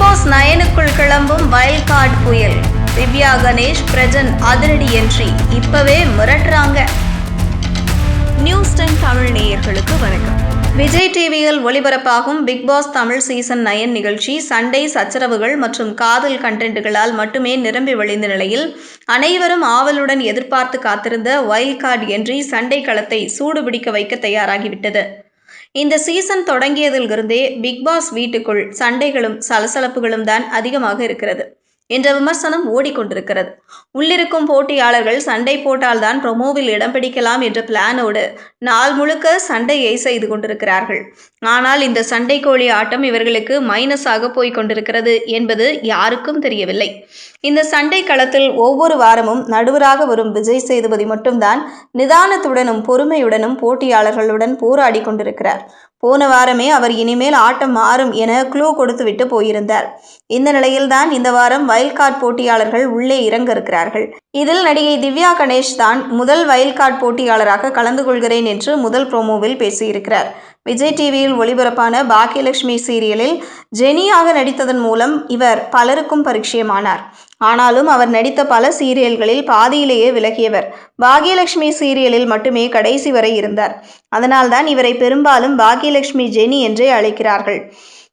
வீட்டுக்குள் கிளம்பும் wildcard card புயல். திவ்யா கணேஷ் பிரஜன் அதிரடி என்ட்ரி இப்பவே மிரட்டுறாங்க. நியூஸ் டென் தமிழ் நேயர்களுக்கு வணக்கம். விஜய் டிவியில் ஒளிபரப்பாகும் Bigg Boss Tamil season nine நிகழ்ச்சி சண்டை சச்சரவுகள் மற்றும் காதல் கண்டென்ட்டுகளால் மட்டுமே நிரம்பி வழிந்த நிலையில் அனைவரும் ஆவலுடன் எதிர்பார்த்து காத்திருந்த வைல்ட் கார்டு என்றி சண்டை களத்தை சூடுபிடிக்க வைக்க தயாராகிவிட்டது. இந்த சீசன் தொடங்கியதிலிருந்தே பிக் பாஸ் வீட்டுக்குள் சண்டைகளும் சலசலப்புகளும் தான் அதிகமாக இருக்கிறது. என்ற விமர்சனம் ஓடிக்கொண்டிருக்கிறது. உள்ளிருக்கும் போட்டியாளர்கள் சண்டை போட்டால்தான் ப்ரொமோவில் இடம் பிடிக்கலாம் என்ற பிளானோடு நாள் முழுக்க சண்டையை செய்து கொண்டிருக்கிறார்கள். ஆனால் இந்த சண்டை கோழி ஆட்டம் இவர்களுக்கு மைனஸாக போய் கொண்டிருக்கிறது என்பது யாருக்கும் தெரியவில்லை. இந்த சண்டை களத்தில் ஒவ்வொரு வாரமும் நடுவராக வரும் விஜய் சேதுபதி மட்டும்தான் நிதானத்துடனும் பொறுமையுடனும் போட்டியாளர்களுடன் போராடி கொண்டிருக்கிறார். போன வாரமே அவர் இனிமேல் ஆட்டம் மாறும் என க்ளூ கொடுத்துவிட்டு போயிருந்தார். இந்த நிலையில்தான் இந்த வாரம் வைல்ட் கார்டு போட்டியாளர்கள் உள்ளே இறங்க இருக்கிறார்கள் இதில் நடிகை திவ்யா கணேஷ் தான் முதல் வைல்ட் கார்டு போட்டியாளராக கலந்து கொள்கிறேன் என்று முதல் ப்ரோமோவில் பேசியிருக்கிறார். விஜய் டிவியில் ஒளிபரப்பான பாக்கியலட்சுமி சீரியலில் ஜெனியாக நடித்ததன் மூலம் இவர் பலருக்கும் பரிச்சயமானார். ஆனாலும் அவர் நடித்த பல சீரியல்களில் பாதியிலேயே விலகியவர். பாகியலட்சுமி சீரியலில் மட்டுமே கடைசி வரை இருந்தார். அதனால்தான் இவரை பெரும்பாலும் பாகியலட்சுமி ஜெனி என்றே அழைக்கிறார்கள்.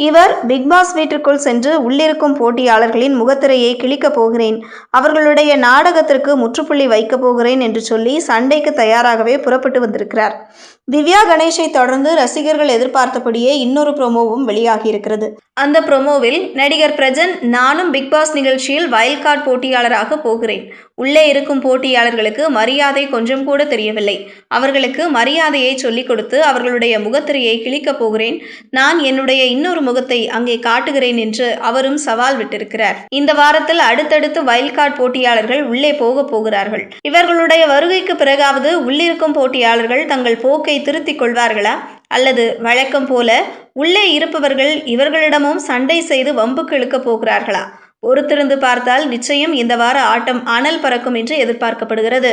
இவர் பிக்பாஸ் வீட்டிற்குள் சென்று உள்ளிருக்கும் போட்டியாளர்களின் முகத்திரையை கிழிக்கப் போகிறேன். அவர்களுடைய நாடகத்திற்கு முற்றுப்புள்ளி வைக்கப் போகிறேன் என்று சொல்லி சண்டைக்கு தயாராகவே புறப்பட்டு வந்திருக்கிறார். திவ்யா கணேஷை தொடர்ந்து ரசிகர்கள் எதிர்பார்த்தபடியே இன்னொரு ப்ரோமோவும் வெளியாகியிருக்கிறது. அந்த ப்ரோமோவில் நடிகர் பிரஜன் நானும் பிக்பாஸ் நிகழ்ச்சியில் வயல் கார்டு போட்டியாளராக போகிறேன். உள்ளே இருக்கும் போட்டியாளர்களுக்கு மரியாதை கொஞ்சம் கூட தெரியவில்லை. அவர்களுக்கு மரியாதையை சொல்லிக் கொடுத்து அவர்களுடைய முகத்திரையை கிழிக்கப் போகிறேன். நான் என்னுடைய இன்னொரு முகத்தை அங்கே காட்டுகிறேன் என்று அவரும் சவால் விட்டிருக்கிறார். இந்த வாரத்தில் அடுத்தடுத்து வயல் கார்டு போட்டியாளர்கள் உள்ளே போக போகிறார்கள். இவர்களுடைய வருகைக்கு பிறகாவது உள்ளிருக்கும் போட்டியாளர்கள் தங்கள் போக்கை திருத்திக் கொள்வார்களா? அல்லது வழக்கம் போல உள்ளே இருப்பவர்கள் இவர்களிடமும் சண்டை செய்து வம்புக்கு இழுக்கப் போகிறார்களா? பொறுத்திருந்து பார்த்தால் நிச்சயம் இந்த வார ஆட்டம் அனல் பறக்கும் என்று எதிர்பார்க்கப்படுகிறது.